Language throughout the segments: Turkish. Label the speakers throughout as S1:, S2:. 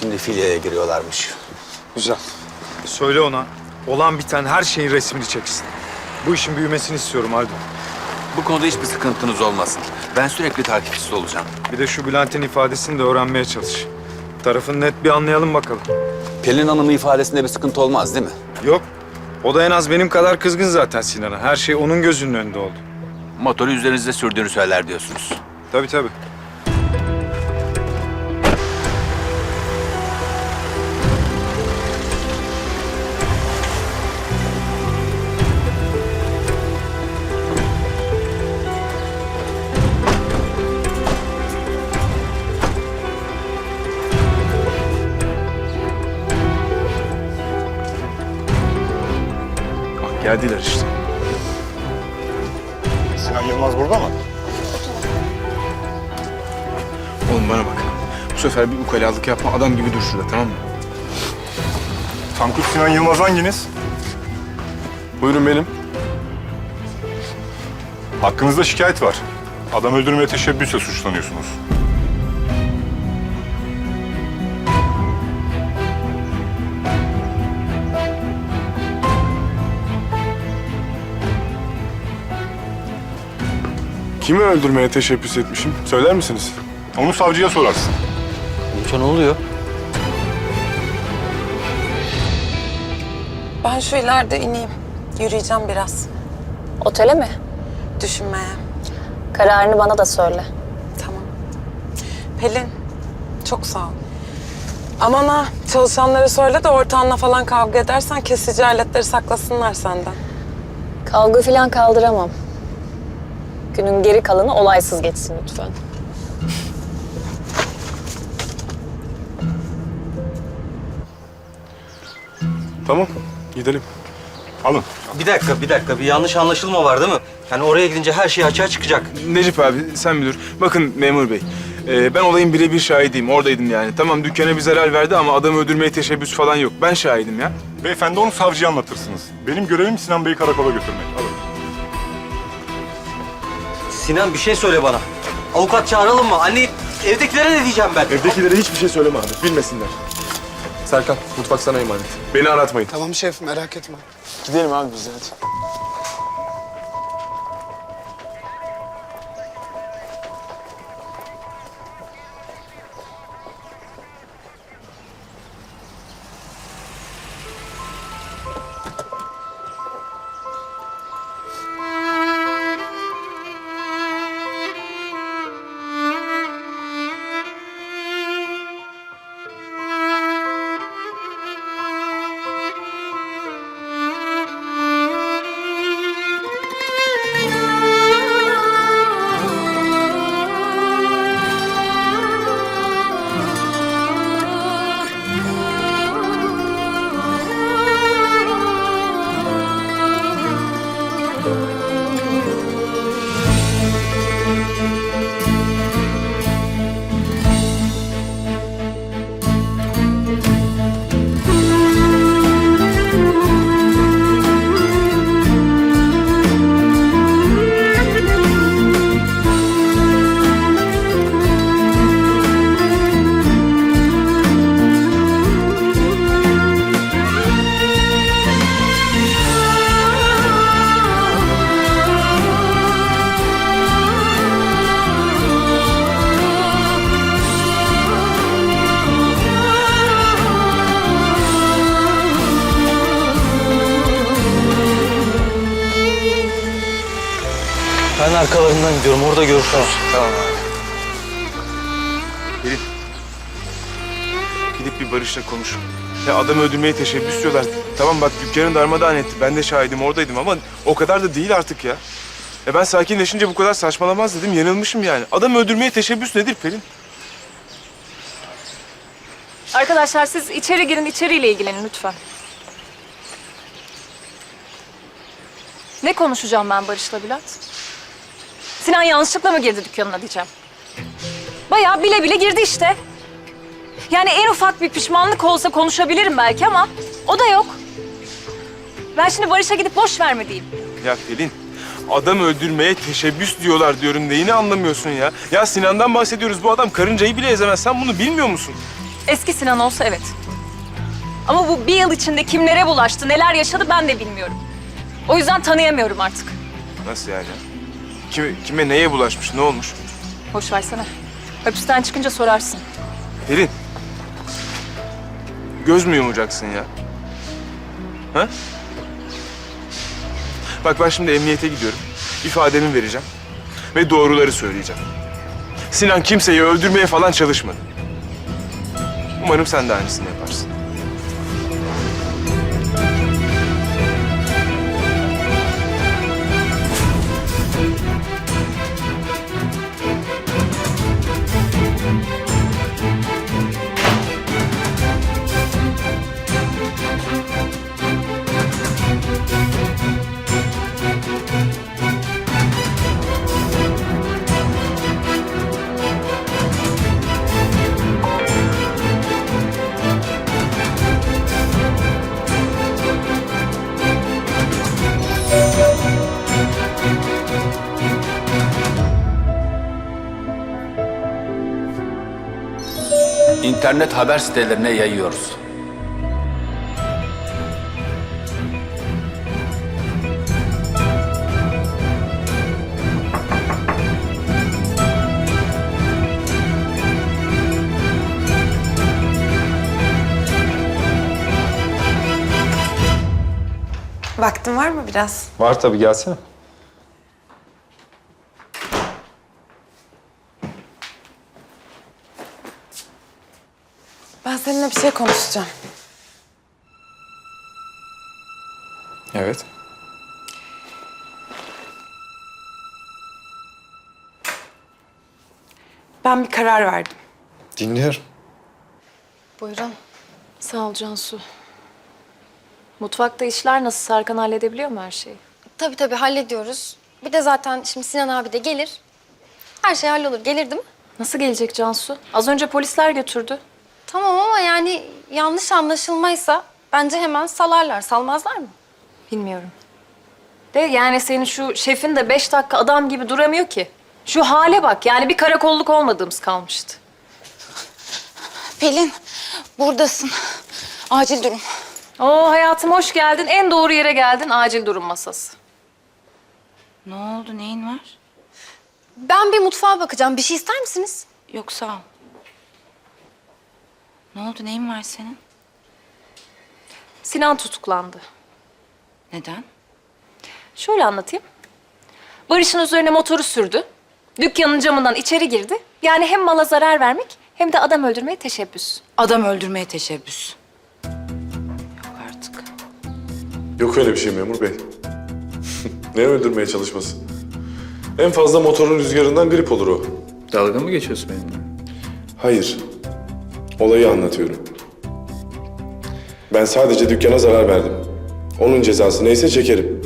S1: Şimdi filyaya giriyorlarmış.
S2: Güzel. Söyle ona. Olan biten her şeyin resmini çeksin. Bu işin büyümesini istiyorum Haldun.
S1: Bu konuda hiçbir sıkıntınız olmasın. Ben sürekli takipçisi olacağım.
S2: Bir de şu Bülent'in ifadesini de öğrenmeye çalış. Tarafını net bir anlayalım bakalım.
S1: Pelin Hanım'ın ifadesinde bir sıkıntı olmaz değil mi?
S2: Yok. O da en az benim kadar kızgın zaten Sinan'a. Her şey onun gözünün önünde oldu.
S1: Motoru üzerinizde sürdüğünü söyler diyorsunuz.
S2: Tabii tabii.
S3: Geldiler işte.
S4: Sinan Yılmaz burada mı?
S3: Oğlum bana bak. Bu sefer bir ukalalık yapma. Adam gibi dur şurada tamam mı?
S4: Tankut Sinan Yılmaz hanginiz?
S3: Buyurun benim.
S4: Hakkınızda şikayet var. Adam öldürmeye teşebbüsle suçlanıyorsunuz.
S3: Kimi öldürmeye teşebbüs etmişim? Söyler misiniz?
S4: Onu savcıya sorarsın.
S5: Ben şu ileride ineyim. Yürüyeceğim biraz.
S6: Otele mi?
S5: Düşünmeye.
S6: Kararını bana da söyle.
S5: Tamam. Pelin, çok sağ ol. Aman ha, çalışanlara söyle de ortağınla falan kavga edersen kesici aletleri saklasınlar senden.
S6: Kavga falan kaldıramam. Günün geri kalanı olaysız geçsin lütfen.
S3: Tamam. Gidelim.
S4: Alın.
S7: Bir dakika, bir dakika. Bir yanlış anlaşılma var değil mi? Yani oraya gidince her şey açığa çıkacak.
S3: Necip abi sen bir dur. Bakın memur bey. e, ben olayın birebir şahidiyim. Oradaydım yani. Tamam dükkana bir zarar verdi ama adamı öldürmeye teşebbüs falan yok. Ben şahidim ya.
S4: Beyefendi onu savcıya anlatırsınız. Benim görevim Sinan Bey'i karakola götürmek. Alın.
S7: Sinan bir şey söyle bana. Avukat çağıralım mı? Anne evdekilere ne diyeceğim ben?
S3: Evdekilere hiçbir şey söyleme abi. Bilmesinler. Serkan mutfak sana emanet. Beni aratmayın.
S8: Tamam şef merak etme.
S3: Gidelim abi biz hadi.
S7: Ben arkalarından gidiyorum. Orada görüşürüz.
S3: Tamam abi. Pelin. Gidip bir Barış'la konuş. Ya adamı öldürmeye teşebbüs diyorlar. Tamam bak dükkanı darmadağın etti. Ben de şahidim oradaydım ama o kadar da değil artık ya. Ya ben sakinleşince bu kadar saçmalamaz dedim. Yanılmışım yani. Adamı öldürmeye teşebbüs nedir Pelin?
S9: Arkadaşlar siz içeri girin, içeriyle ilgilenin lütfen. Ne konuşacağım ben Barış'la Bülent? Sinan yanlışlıkla mı girdi dükkanına diyeceğim. Bayağı bile bile girdi işte. Yani en ufak bir pişmanlık olsa konuşabilirim belki ama o da yok. Ben şimdi Barış'a gidip boş verme diyeyim.
S3: Ya Pelin, adam öldürmeye teşebbüs diyorlar diyorum. Neyini anlamıyorsun ya? Ya Sinan'dan bahsediyoruz. Bu adam karıncayı bile ezemez. Sen bunu bilmiyor musun?
S9: Eski Sinan olsa evet. Ama bu bir yıl içinde kimlere bulaştı, neler yaşadı ben de bilmiyorum. O yüzden tanıyamıyorum artık.
S3: Nasıl yani? Kime, kime neye bulaşmış, ne olmuş?
S9: Boş versene. Hapisten çıkınca sorarsın.
S3: Pelin. Göz mü yumacaksın ya? Ha? Bak ben şimdi emniyete gidiyorum. İfademi vereceğim. Ve doğruları söyleyeceğim. Sinan kimseyi öldürmeye falan çalışmadı. Umarım sen de aynısını yaparsın.
S1: İnternet haber sitelerine yayıyoruz.
S5: Vaktin var mı biraz?
S2: Var tabii gelsene.
S5: Ben seninle bir şey konuşacağım.
S2: Evet.
S5: Ben bir karar verdim.
S2: Dinliyorum.
S6: Buyurun.
S9: Sağ ol Cansu. Mutfakta işler nasıl? Serkan halledebiliyor mu her şeyi?
S8: Tabii tabii hallediyoruz. Bir de zaten şimdi Sinan abi de gelir. Her şey hallolur. Gelir değil mi?
S9: Nasıl gelecek Cansu? Az önce polisler götürdü.
S8: Tamam ama yani yanlış anlaşılmaysa bence hemen salarlar. Salmazlar mı?
S9: Bilmiyorum. De yani senin şu şefin de beş dakika adam gibi duramıyor ki. Şu hale bak yani bir karakolluk olmadığımız kalmıştı.
S8: Pelin buradasın. Acil durum.
S9: Oo hayatım hoş geldin. En doğru yere geldin. Acil durum masası.
S10: Ne oldu? Neyin var?
S8: Ben bir mutfağa bakacağım. Bir şey ister misiniz?
S10: Yok sağ ol. Ne oldu? Neyin var senin?
S9: Sinan tutuklandı.
S10: Neden?
S9: Şöyle anlatayım. Barış'ın üzerine motoru sürdü. Dükkanın camından içeri girdi. Yani hem mala zarar vermek hem de adam öldürmeye teşebbüs.
S10: Adam öldürmeye teşebbüs.
S11: Yok öyle bir şey memur bey. ne öldürmeye çalışması? En fazla motorun rüzgarından grip olur o.
S2: Dalga mı geçiyorsun benimle?
S11: Hayır. Olayı anlatıyorum. Ben sadece dükkana zarar verdim. Onun cezası neyse çekerim.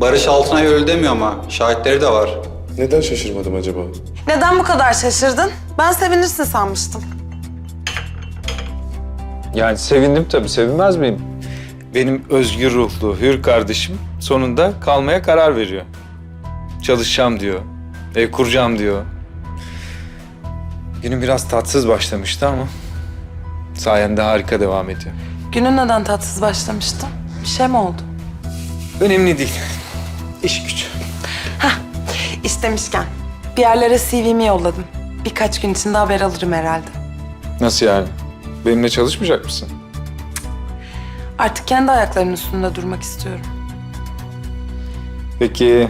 S7: Barış Altınay öyle demiyor ama şahitleri de var.
S11: Neden şaşırmadım acaba?
S5: Neden bu kadar şaşırdın? Ben sevinirsin sanmıştım.
S2: Yani sevindim tabii, sevinmez miyim? Benim özgür ruhlu, hür kardeşim sonunda kalmaya karar veriyor. Çalışacağım diyor, ev kuracağım diyor. Günüm biraz tatsız başlamıştı ama sayende harika devam ediyor.
S5: Günün neden tatsız başlamıştı? Bir şey mi oldu?
S2: Önemli değil. İş güç.
S5: İş demişken bir yerlere CV'mi yolladım. Birkaç gün içinde haber alırım herhalde.
S2: Nasıl yani? Benimle çalışmayacak mısın?
S5: Artık kendi ayaklarımın üstünde durmak istiyorum.
S2: Peki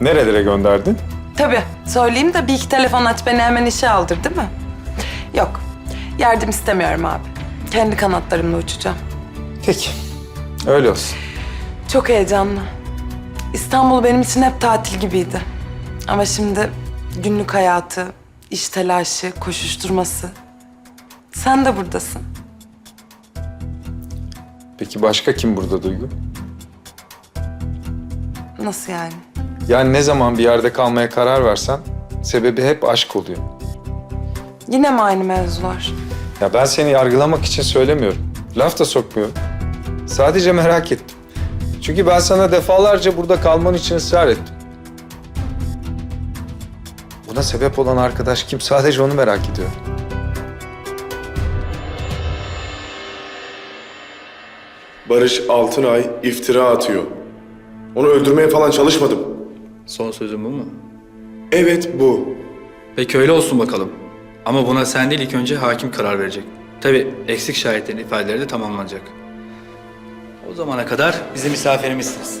S2: nerelere gönderdin?
S5: Tabii söyleyeyim de bir iki telefon aç beni hemen işe aldır değil mi? Yok yardım istemiyorum abi. Kendi kanatlarımla uçacağım.
S2: Peki. Öyle olsun.
S5: Çok heyecanlı. İstanbul benim için hep tatil gibiydi. Ama şimdi günlük hayatı, iş telaşı, koşuşturması. Sen de buradasın.
S2: Peki başka kim burada Duygu?
S5: Nasıl yani?
S2: Yani ne zaman bir yerde kalmaya karar versen sebebi hep aşk oluyor.
S5: Yine mi aynı mevzular?
S2: Ya ben seni yargılamak için söylemiyorum. Laf da sokmuyorum. Sadece merak ettim. Çünkü ben sana defalarca burada kalman için ısrar ettim. Buna sebep olan arkadaş kim? Sadece onu merak ediyorum.
S11: Barış Altınay iftira atıyor. Onu öldürmeye falan çalışmadım.
S12: Son sözün bu mu?
S11: Evet bu.
S12: Peki öyle olsun bakalım. Ama buna sen değil ilk önce hakim karar verecek. Tabii eksik şahitlerin ifadeleri de tamamlanacak. O zamana kadar bizim misafirimizsiniz.